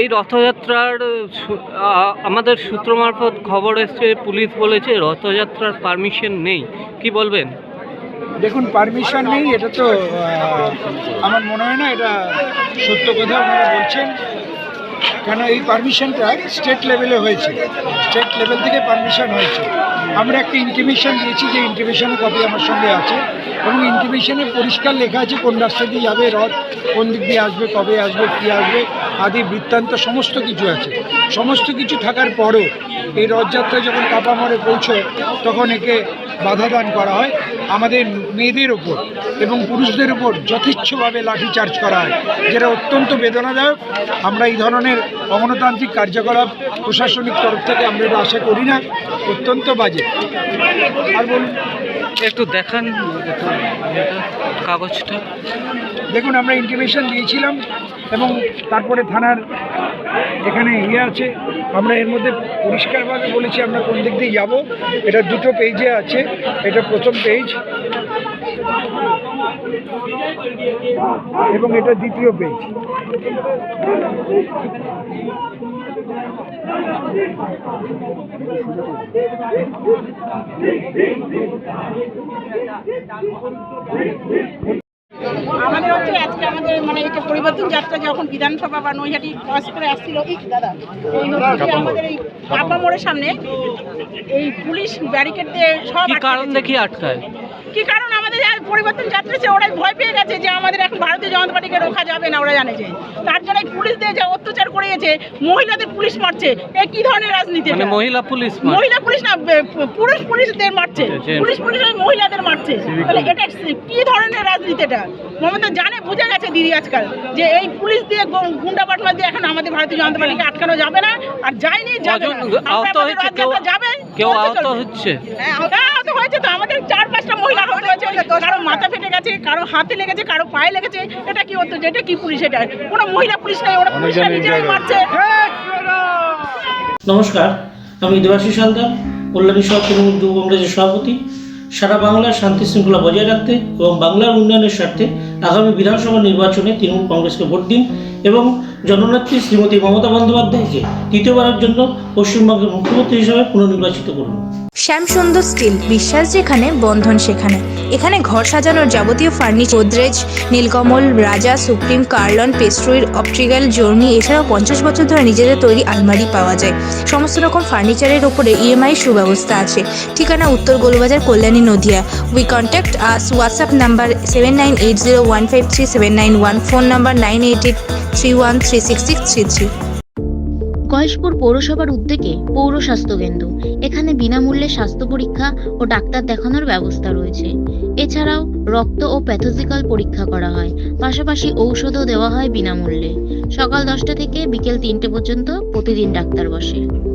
এই রথযাত্রার আমাদের সূত্র মারফত খবর এসছে, পুলিশ বলেছে রথযাত্রার পারমিশন নেই। কি বলবেন? দেখুন, পারমিশন নেই, এটা তো আমার মনে হয় না, এটা সত্য কথা ওনারা বলছেন। কেন এই পারমিশনটা স্টেট লেভেলে হয়েছে, স্টেট লেভেল থেকে পারমিশন হয়েছে। আমরা একটা ইন্টিমেশন দিয়েছি যে ইন্টিমেশনের কপি আমার সঙ্গে আছে এবং ইন্টিমেশনে পরিষ্কার লেখা আছে কোন রাস্তা দিয়ে যাবে রথ, কোন দিক দিয়ে আসবে, কবে আসবে, কী আসবে। আদি বৃত্তান্ত সমস্ত কিছু আছে। সমস্ত কিছু থাকার পরও এই রথযাত্রা যখন কাপামরে পৌঁছয়, তখন একে বাধা দান করা হয়। আমাদের মেয়েদের ওপর এবং পুরুষদের ওপর যথেচ্ছভাবে লাঠিচার্জ করা হয়, যেটা অত্যন্ত বেদনাদায়ক। আমরা এই ধরনের অগণতান্ত্রিক কার্যকলাপ প্রশাসনিক তরফ থেকে আমরা আশা করি না, অত্যন্ত বাজে। আর বলুন। একটু দেখান কাগজটা। দেখুন, আমরা ইন্টিমেশন দিয়েছিলাম এবং তারপরে থানার এখানে ইয়ে আছে। আমরা এর মধ্যে পরিষ্কারভাবে বলেছি আমরা কোন দিক দিয়ে যাব। এটা দুটো পেজে আছে। এটা প্রথম পেজ এবং এটা দ্বিতীয় পেজ আমাদের হচ্ছে আজকে আমাদের মানে এটা পরিবর্তন যাত্রা যখন বিধানসভা বা নৈহাটি ক্রস করে আসছিল এই দাদা এই হচ্ছে আমাদের এই কাপা মোড়ের সামনে এই পুলিশ ব্যারিকেড দিয়ে সব কারণ দেখিয়ে দেখি আটকায়? কি কারণ আমাদের পরিবর্তন যাত্রা সে ওরাই ভয় পেয়ে গেছে যে আমাদের এখন ভারতীয় জনতা পার্টিকে রোখা যাবে না ওরা জানে যে। তার জন্য এই পুলিশ দিয়ে যা অত্যাচার করিয়েছে মহিলাদের পুলিশ মারছে এ কি ধরনের রাজনীতি মানে মহিলা পুলিশ মহিলা পুলিশ না পুরুষ পুলিশদের মারছে। আচ্ছা, পুলিশ পুলিশ মহিলাদের মারছে। তাহলে এটা কি ধরনের রাজনীতি এটা? মমতা জানে বুঝে গেছে দিদি আজকাল যে এই পুলিশ দিয়ে গুন্ডা পাটনা দিয়ে এখন আমাদের ভারতীয় জনতা পার্টিকে আটকানো যাবে না আর যায়নি যাবে না। কেউ? যাবে। কেউ আহত হচ্ছে? হ্যাঁ হয়েছে তো আমাদের চার পাঁচটা মহিলা আহত হয়েছে। কারও মাথা ফেটে গেছে কারও হাতে লেগেছে কারও পায়ে লেগেছে। এটা কি হতো এটা কি পুলিশ এটা? কোনো মহিলা পুলিশ নেই ওরা পুলিশরা নিজেরাই মারছে। নমস্কার আমি দেবাশিস হালদার কল্যাণী সহ তৃণমূল যুব কংগ্রেসের সভাপতি। সারা বাংলার শান্তি শৃঙ্খলা বজায় রাখতে এবং বাংলার উন্নয়নের স্বার্থে আগামী বিধানসভা নির্বাচনে তৃণমূল কংগ্রেসকে ভোট দিন এবং জননেত্রী শ্রীমতী মমতা বন্দ্যোপাধ্যায়কে তৃতীয়বারের জন্য পশ্চিমবঙ্গের মুখ্যমন্ত্রী হিসাবে পুনর্নির্বাচিত করুন। শ্যামসুন্দর স্টিল, বিশ্বাস যেখানে, বন্ধন সেখানে। এখানে ঘর সাজানোর যাবতীয় ফার্নিচার, গোদরেজ, নীলকমল, রাজা, সুপ্রিম, কার্লন পেস্ট্রুইর অপট্রিক্যাল জর্নি, এছাড়াও পঞ্চাশ বছর ধরে নিজেদের তৈরি আলমারি পাওয়া যায়। সমস্ত রকম ফার্নিচারের ওপরে ইএমআই সুব্যবস্থা আছে। ঠিকানা উত্তর Golbazar, Kalyani, Nadia. We contact us WhatsApp number seven nine eight zero one five three seven nine one phone number nine eight eight three one three six six three three Gayeshpur পৌরসভার উদ্যোগে পৌর স্বাস্থ্য কেন্দ্র এখানে বিনামূল্যে স্বাস্থ্য পরীক্ষা ও doctor দেখানোর ব্যবস্থা রয়েছে। এছাড়াও রক্ত ও প্যাথোজিক্যাল পরীক্ষা করা হয়। পাশাপাশি ঔষধও দেওয়া হয় বিনামূল্যে। সকাল দশটা থেকে বিকেল তিনটে পর্যন্ত প্রতিদিন ডাক্তার বসে।